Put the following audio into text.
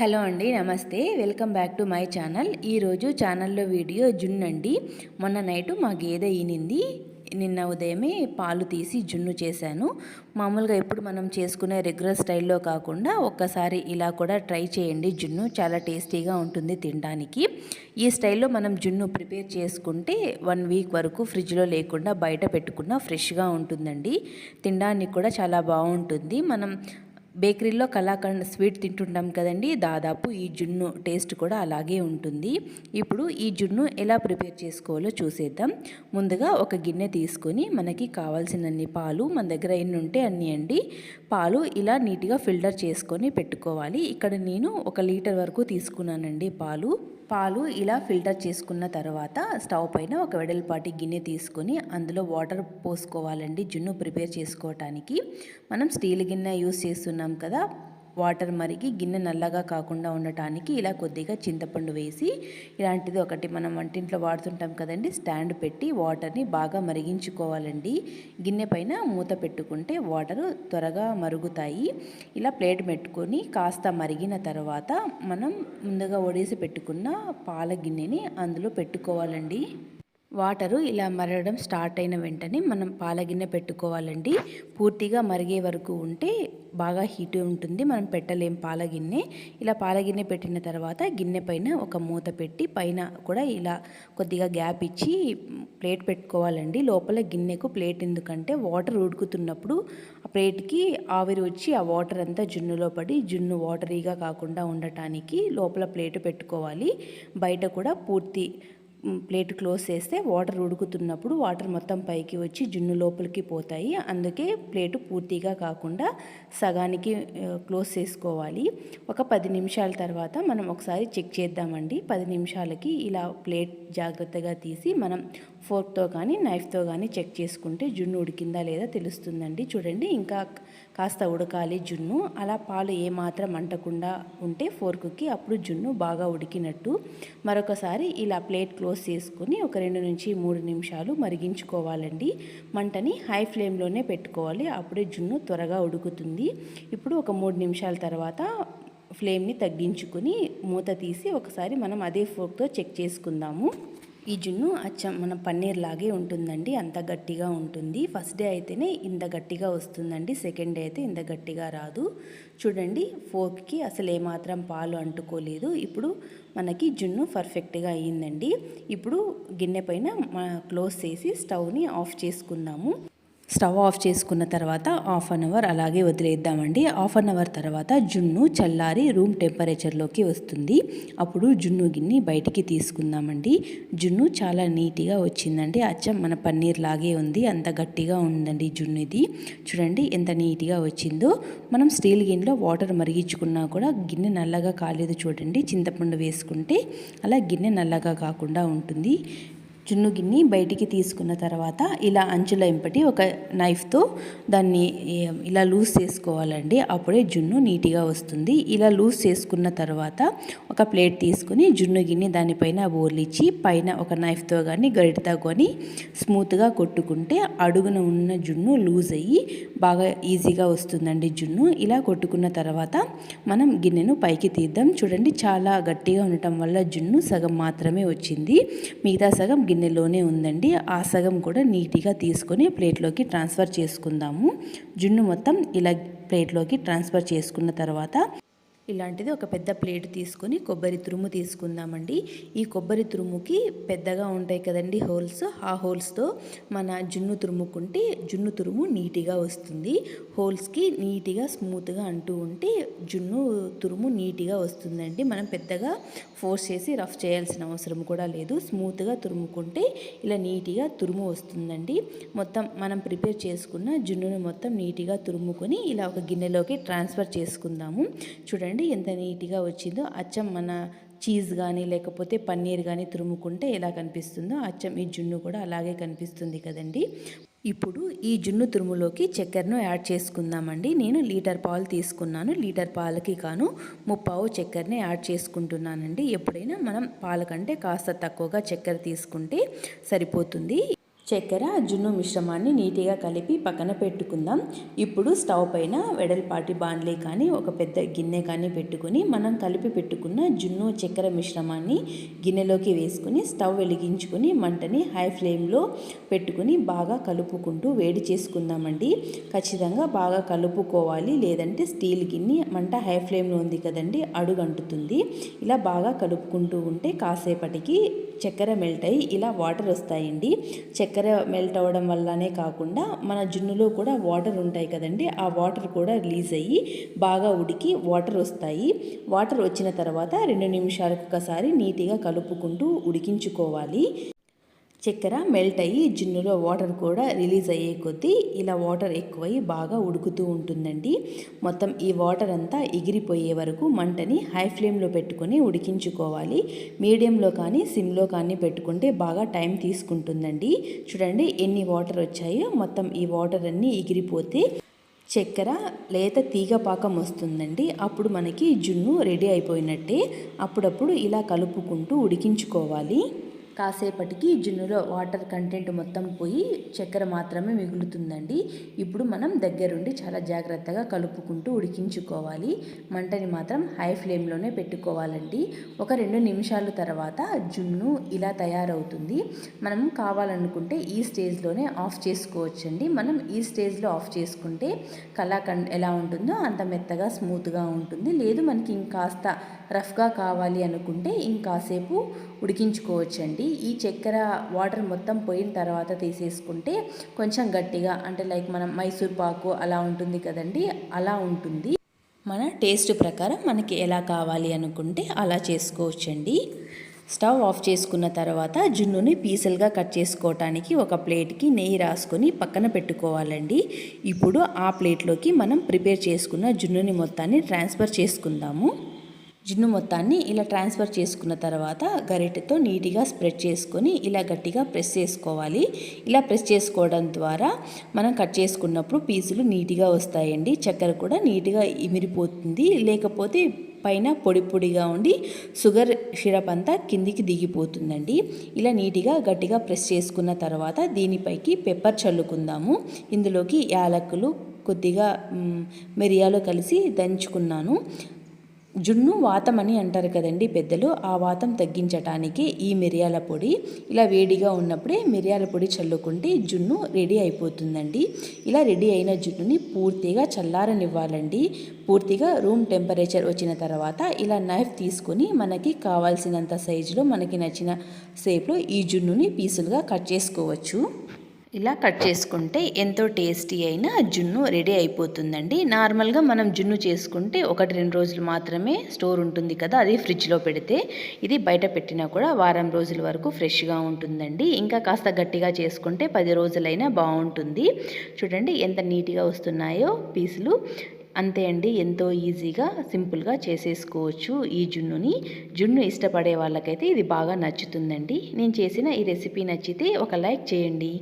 Hello అండి నమస్తే. Welcome back to my channel. ఈరోజు ఛానల్లో వీడియో జున్ను అండి. మొన్న నైటు మా గేదె ఈనింది. నిన్న ఉదయమే పాలు తీసి జున్ను చేశాను. మామూలుగా ఎప్పుడు మనం చేసుకునే రెగ్యులర్ స్టైల్లో కాకుండా ఒక్కసారి ఇలా కూడా ట్రై చేయండి జున్ను. చాలా టేస్టీగా ఉంటుంది తినడానికి. ఈ స్టైల్లో మనం జున్ను ప్రిపేర్ చేసుకుంటే వన్ వీక్ వరకు ఫ్రిడ్జ్లో లేకుండా బయట పెట్టుకున్న ఫ్రెష్గా ఉంటుందండి. తినడానికి కూడా చాలా బాగుంటుంది. మనం బేకరీలో కలాకండ్ స్వీట్ తింటుంటాం కదండి. దాదాపు ఈ జున్ను టేస్ట్ కూడా అలాగే ఉంటుంది. ఇప్పుడు ఈ జున్ను ఎలా ప్రిపేర్ చేసుకోవాలో చూసేద్దాం. ముందుగా ఒక గిన్నె తీసుకొని మనకి కావాల్సినన్ని పాలు మన దగ్గర ఎన్ని ఉంటే అన్ని అండి. పాలు ఇలా నీట్గా ఫిల్టర్ చేసుకొని పెట్టుకోవాలి. ఇక్కడ నేను ఒక లీటర్ వరకు తీసుకున్నానండి పాలు. పాలు ఇలా ఫిల్టర్ చేసుకున్న తర్వాత స్టవ్ పైన ఒక వెడల్పాటి గిన్నె తీసుకొని అందులో వాటర్ పోసుకోవాలండి జున్ను ప్రిపేర్ చేసుకోవటానికి. మనం స్టీల్ గిన్నె యూస్ చేస్తున్నాం కదా వాటర్ మరిగి గిన్నె నల్లగా కాకుండా ఉండటానికి ఇలా కొద్దిగా చింతపండు వేసి ఇలాంటిది ఒకటి మనం వంటింట్లో వాడుతుంటాం కదండి స్టాండ్ పెట్టి వాటర్ని బాగా మరిగించుకోవాలండి. గిన్నె పైన మూత పెట్టుకుంటే వాటరు త్వరగా మరుగుతాయి. ఇలా ప్లేట్ పెట్టుకొని కాస్త మరిగిన తర్వాత మనం ముందుగా ఒడేసి పెట్టుకున్న పాల గిన్నెని అందులో పెట్టుకోవాలండి. వాటరు ఇలా మరగడం స్టార్ట్ అయిన వెంటనే మనం పాలగిన్నె పెట్టుకోవాలండి. పూర్తిగా మరిగే వరకు ఉంటే బాగా హీట్ ఉంటుంది. మనం పెట్టలేం పాలగిన్నె. ఇలా పాలగిన్నె పెట్టిన తర్వాత గిన్నె పైన ఒక మూత పెట్టి పైన కూడా ఇలా కొద్దిగా గ్యాప్ ఇచ్చి ప్లేట్ పెట్టుకోవాలండి. లోపల గిన్నెకు ప్లేట్ ఎందుకంటే వాటర్ ఉడుకుతున్నప్పుడు ఆ ప్లేట్కి ఆవిరి వచ్చి ఆ వాటర్ అంతా జున్నులో పడి జున్ను వాటరీగా కాకుండా ఉండటానికి లోపల ప్లేట్ పెట్టుకోవాలి. బయట కూడా పూర్తి ప్లేట్ క్లోజ్ చేస్తే వాటర్ ఉడుకుతున్నప్పుడు వాటర్ మొత్తం పైకి వచ్చి జున్ను లోపలికి పోతాయి. అందుకే ప్లేటు పూర్తిగా కాకుండా సగానికి క్లోజ్ చేసుకోవాలి. ఒక పది నిమిషాల తర్వాత మనం ఒకసారి చెక్ చేద్దామండి. పది నిమిషాలకి ఇలా ప్లేట్ జాగ్రత్తగా తీసి మనం ఫోర్క్తో కానీ నైఫ్తో కానీ చెక్ చేసుకుంటే జున్ను ఉడికిందా లేదా తెలుస్తుందండి. చూడండి ఇంకా కాస్త ఉడకాలి జున్ను. అలా పాలు ఏమాత్రం అంటకుండా ఉంటే ఫోర్క్కి అప్పుడు జున్ను బాగా ఉడికినట్టు. మరొకసారి ఇలా ప్లేట్ క్లోజ్ చేసుకుని ఒక రెండు నుంచి మూడు నిమిషాలు మరిగించుకోవాలండి. మంటని హై ఫ్లేమ్లోనే పెట్టుకోవాలి. అప్పుడే జున్ను త్వరగా ఉడుకుతుంది. ఇప్పుడు ఒక మూడు నిమిషాల తర్వాత ఫ్లేమ్ని తగ్గించుకుని మూత తీసి ఒకసారి మనం అదే ఫోక్తో చెక్ చేసుకుందాము. ఈ జున్ను అచ్చం మన పన్నీర్ లాగే ఉంటుందండి. అంత గట్టిగా ఉంటుంది. ఫస్ట్ డే అయితేనే ఇంత గట్టిగా వస్తుందండి. సెకండ్ డే అయితే ఇంత గట్టిగా రాదు. చూడండి ఫోర్క్కి అసలు ఏమాత్రం పాలు అంటుకోలేదు. ఇప్పుడు మనకి జున్ను పర్ఫెక్ట్గా అయ్యిందండి. ఇప్పుడు గిన్నె పైన క్లోజ్ చేసి స్టవ్ని ఆఫ్ చేసుకుందాము. స్టవ్ ఆఫ్ చేసుకున్న తర్వాత హాఫ్ అన్ అవర్ అలాగే వదిలేద్దామండి. హాఫ్ అన్ అవర్ తర్వాత జున్ను చల్లారి రూమ్ టెంపరేచర్లోకి వస్తుంది. అప్పుడు జున్ను గిన్నె బయటికి తీసుకుందామండి. జున్ను చాలా నీట్గా వచ్చిందండి. అచ్చం మన పన్నీర్ లాగే ఉంది. అంత గట్టిగా ఉందండి జున్ను ఇది చూడండి ఎంత నీట్గా వచ్చిందో. మనం స్టీల్ గిన్నెలో వాటర్ మరిగించుకున్నా కూడా గిన్నె నల్లగా కాలేదు చూడండి. చింతపండు వేసుకుంటే అలా గిన్నె నల్లగా కాకుండా ఉంటుంది. జున్ను గిన్ని బయటికి తీసుకున్న తర్వాత ఇలా అంచుల ఎంపటి ఒక నైఫ్తో దాన్ని ఇలా లూజ్ చేసుకోవాలండి. అప్పుడే జున్ను నీట్గా వస్తుంది. ఇలా లూజ్ చేసుకున్న తర్వాత ఒక ప్లేట్ తీసుకుని జున్ను గిన్ని దానిపైన బోర్లిచ్చి పైన ఒక నైఫ్తో కానీ గరిటతో కానీ స్మూత్గా కొట్టుకుంటే అడుగున ఉన్న జున్ను లూజ్ అయ్యి బాగా ఈజీగా వస్తుందండి జున్ను. ఇలా కొట్టుకున్న తర్వాత మనం గిన్నెను పైకి తీద్దాం. చూడండి చాలా గట్టిగా ఉండటం వల్ల జున్ను సగం మాత్రమే వచ్చింది. మిగతా సగం గిన్నె గిన్నెలోనే ఉందండి. ఆ సగం కూడా నీట్గా తీసుకొని ప్లేట్లోకి ట్రాన్స్ఫర్ చేసుకుందాము. జున్ను మొత్తం ఇలా ప్లేట్లోకి ట్రాన్స్ఫర్ చేసుకున్న తర్వాత ఇలాంటిది ఒక పెద్ద ప్లేట్ తీసుకొని కొబ్బరి తురుము తీసుకుందామండి. ఈ కొబ్బరి తురుముకి పెద్దగా ఉంటాయి కదండి హోల్స్. ఆ హోల్స్తో మన జున్ను తురుముకుంటే జున్ను తురుము నీట్గా వస్తుంది. హోల్స్కి నీట్గా స్మూత్గా అంటూ ఉంటే జున్ను తురుము నీట్గా వస్తుందండి. మనం పెద్దగా ఫోర్స్ చేసి రఫ్ చేయాల్సిన అవసరం కూడా లేదు. స్మూత్గా తురుముకుంటే ఇలా నీట్గా తురుము వస్తుందండి. మొత్తం మనం ప్రిపేర్ చేసుకున్న జున్నును మొత్తం నీట్గా తురుముకొని ఇలా ఒక గిన్నెలోకి ట్రాన్స్ఫర్ చేసుకుందాము. చూడండి. చూడండి ఎంత నీట్గా వచ్చిందో. అచ్చం మన చీజ్ కానీ లేకపోతే పన్నీర్ కానీ తురుముకుంటే ఎలా కనిపిస్తుందో అచ్చం ఈ జున్ను కూడా అలాగే కనిపిస్తుంది కదండి. ఇప్పుడు ఈ జున్ను తురుములోకి చక్కెరను యాడ్ చేసుకుందామండి. నేను లీటర్ పాలు తీసుకున్నాను. లీటర్ పాలకి కాను ముప్పావు చక్కెరని యాడ్ చేసుకుంటున్నానండి. ఎప్పుడైనా మనం పాల కంటే కాస్త తక్కువగా చక్కెర తీసుకుంటే సరిపోతుంది. చక్కెర జున్ను మిశ్రమాన్ని నీట్గా కలిపి పక్కన పెట్టుకుందాం. ఇప్పుడు స్టవ్ పైన వెడల్పాటి బాండ్లే కానీ ఒక పెద్ద గిన్నె కానీ పెట్టుకుని మనం కలిపి పెట్టుకున్న జున్ను చక్కెర మిశ్రమాన్ని గిన్నెలోకి వేసుకుని స్టవ్ వెలిగించుకుని మంటని హై ఫ్లేమ్లో పెట్టుకుని బాగా కలుపుకుంటూ వేడి చేసుకుందామండి. ఖచ్చితంగా బాగా కలుపుకోవాలి. లేదంటే స్టీల్ గిన్నె మంట హై ఫ్లేమ్లో ఉంది కదండి అడుగంటుతుంది. ఇలా బాగా కలుపుకుంటూ ఉంటే కాసేపటికి చక్కెర మెల్ట్ అయ్యి ఇలా వాటర్ వస్తాయండి. చక్కెర మెల్ట్ అవ్వడం వల్లనే కాకుండా మన జున్నులో కూడా వాటర్ ఉంటాయి కదండి ఆ వాటర్ కూడా రిలీజ్ అయ్యి బాగా ఉడికి వాటర్ వస్తాయి. వాటర్ వచ్చిన తర్వాత రెండు నిమిషాలకు ఒకసారి నీట్గా కలుపుకుంటూ ఉడికించుకోవాలి. చక్కెర మెల్ట్ అయ్యి జున్నులో వాటర్ కూడా రిలీజ్ అయ్యే కొద్దీ ఇలా వాటర్ ఎక్కువై బాగా ఉడుకుతూ ఉంటుందండి. మొత్తం ఈ వాటర్ అంతా ఎగిరిపోయే వరకు మంటని హై ఫ్లేమ్లో పెట్టుకొని ఉడికించుకోవాలి. మీడియంలో కానీ సిమ్లో కానీ పెట్టుకుంటే బాగా టైం తీసుకుంటుందండి. చూడండి ఎన్ని వాటర్ వచ్చాయో మొత్తం ఈ వాటర్ అన్నీ ఎగిరిపోతే చక్కెర లేత తీగ పాకం వస్తుందండి. అప్పుడు మనకి జున్ను రెడీ అయిపోయినట్టే అప్పుడప్పుడు ఇలా కలుపుకుంటూ ఉడికించుకోవాలి. కాసేపటికి జున్నులో వాటర్ కంటెంట్ మొత్తం పోయి చక్కెర మాత్రమే మిగులుతుందండి. ఇప్పుడు మనం దగ్గరుండి చాలా జాగ్రత్తగా కలుపుకుంటూ ఉడికించుకోవాలి. మంటని మాత్రం హై ఫ్లేమ్లోనే పెట్టుకోవాలండి. ఒక రెండు నిమిషాల తర్వాత జున్ను ఇలా తయారవుతుంది. మనం కావాలనుకుంటే ఈ స్టేజ్లోనే ఆఫ్ చేసుకోవచ్చండి. మనం ఈ స్టేజ్లో ఆఫ్ చేసుకుంటే కళాఖండ్ ఎలా ఉంటుందో అంత మెత్తగా స్మూత్గా ఉంటుంది. లేదు మనకి ఇంకాస్త రఫ్గా కావాలి అనుకుంటే ఇంకాసేపు ఉడికించుకోవచ్చండి. ఈ చక్కెర వాటర్ మొత్తం పోయిన తర్వాత తీసేసుకుంటే కొంచెం గట్టిగా అంటే లైక్ మనం మైసూర్ పాకు అలా ఉంటుంది కదండి అలా ఉంటుంది. మన టేస్ట్ ప్రకారం మనకి ఎలా కావాలి అనుకుంటే అలా చేసుకోవచ్చండి. స్టవ్ ఆఫ్ చేసుకున్న తర్వాత జున్నుని పీసులుగా కట్ చేసుకోవటానికి ఒక ప్లేట్కి నెయ్యి రాసుకొని పక్కన పెట్టుకోవాలండి. ఇప్పుడు ఆ ప్లేట్లోకి మనం ప్రిపేర్ చేసుకున్న జున్నుని మొత్తాన్ని ట్రాన్స్ఫర్ చేసుకుందాము. జిన్ను మొత్తాన్ని ఇలా ట్రాన్స్ఫర్ చేసుకున్న తర్వాత గరిటెతో నీట్గా స్ప్రెడ్ చేసుకొని ఇలా గట్టిగా ప్రెస్ చేసుకోవాలి. ఇలా ప్రెస్ చేసుకోవడం ద్వారా మనం కట్ చేసుకున్నప్పుడు పీసులు నీట్గా వస్తాయండి. చక్కెర కూడా నీట్గా ఇమిరిపోతుంది లేకపోతే పైన పొడి పొడిగా ఉండి షుగర్ సిరప్ అంతా కిందికి దిగిపోతుందండి. ఇలా నీట్గా గట్టిగా ప్రెస్ చేసుకున్న తర్వాత దీనిపైకి పెప్పర్ చల్లుకుందాము. ఇందులోకి యాలకులు కొద్దిగా మిరియాలు కలిసి దంచుకున్నాను. జున్ను వాతం అని అంటారు కదండి పెద్దలు. ఆ వాతం తగ్గించటానికి ఈ మిరియాల పొడి. ఇలా వేడిగా ఉన్నప్పుడే మిరియాల పొడి చల్లుకుంటే జున్ను రెడీ అయిపోతుందండి. ఇలా రెడీ అయిన జున్నుని పూర్తిగా చల్లారనివ్వాలండి. పూర్తిగా రూమ్ టెంపరేచర్ వచ్చిన తర్వాత ఇలా నైఫ్ తీసుకొని మనకి కావాల్సినంత సైజులో మనకి నచ్చిన షేప్లో ఈ జున్నుని పీసులుగా కట్ చేసుకోవచ్చు. ఇలా కట్ చేసుకుంటే ఎంతో టేస్టీ అయిన జున్ను రెడీ అయిపోతుందండి. నార్మల్గా మనం జున్ను చేసుకుంటే ఒకటి రెండు రోజులు మాత్రమే స్టోర్ ఉంటుంది కదా అది ఫ్రిడ్జ్లో పెడితే. ఇది బయట పెట్టినా కూడా వారం రోజుల వరకు ఫ్రెష్గా ఉంటుందండి. ఇంకా కాస్త గట్టిగా చేసుకుంటే పది రోజులైనా బాగుంటుంది. చూడండి ఎంత నీట్గా వస్తున్నాయో పీసులు. అంతే అండి ఎంతో ఈజీగా సింపుల్గా చేసేసుకోవచ్చు ఈ జున్నుని. జున్ను ఇష్టపడే వాళ్ళకైతే ఇది బాగా నచ్చుతుందండి. నేను చేసిన ఈ రెసిపీ నచ్చితే ఒక లైక్ చేయండి.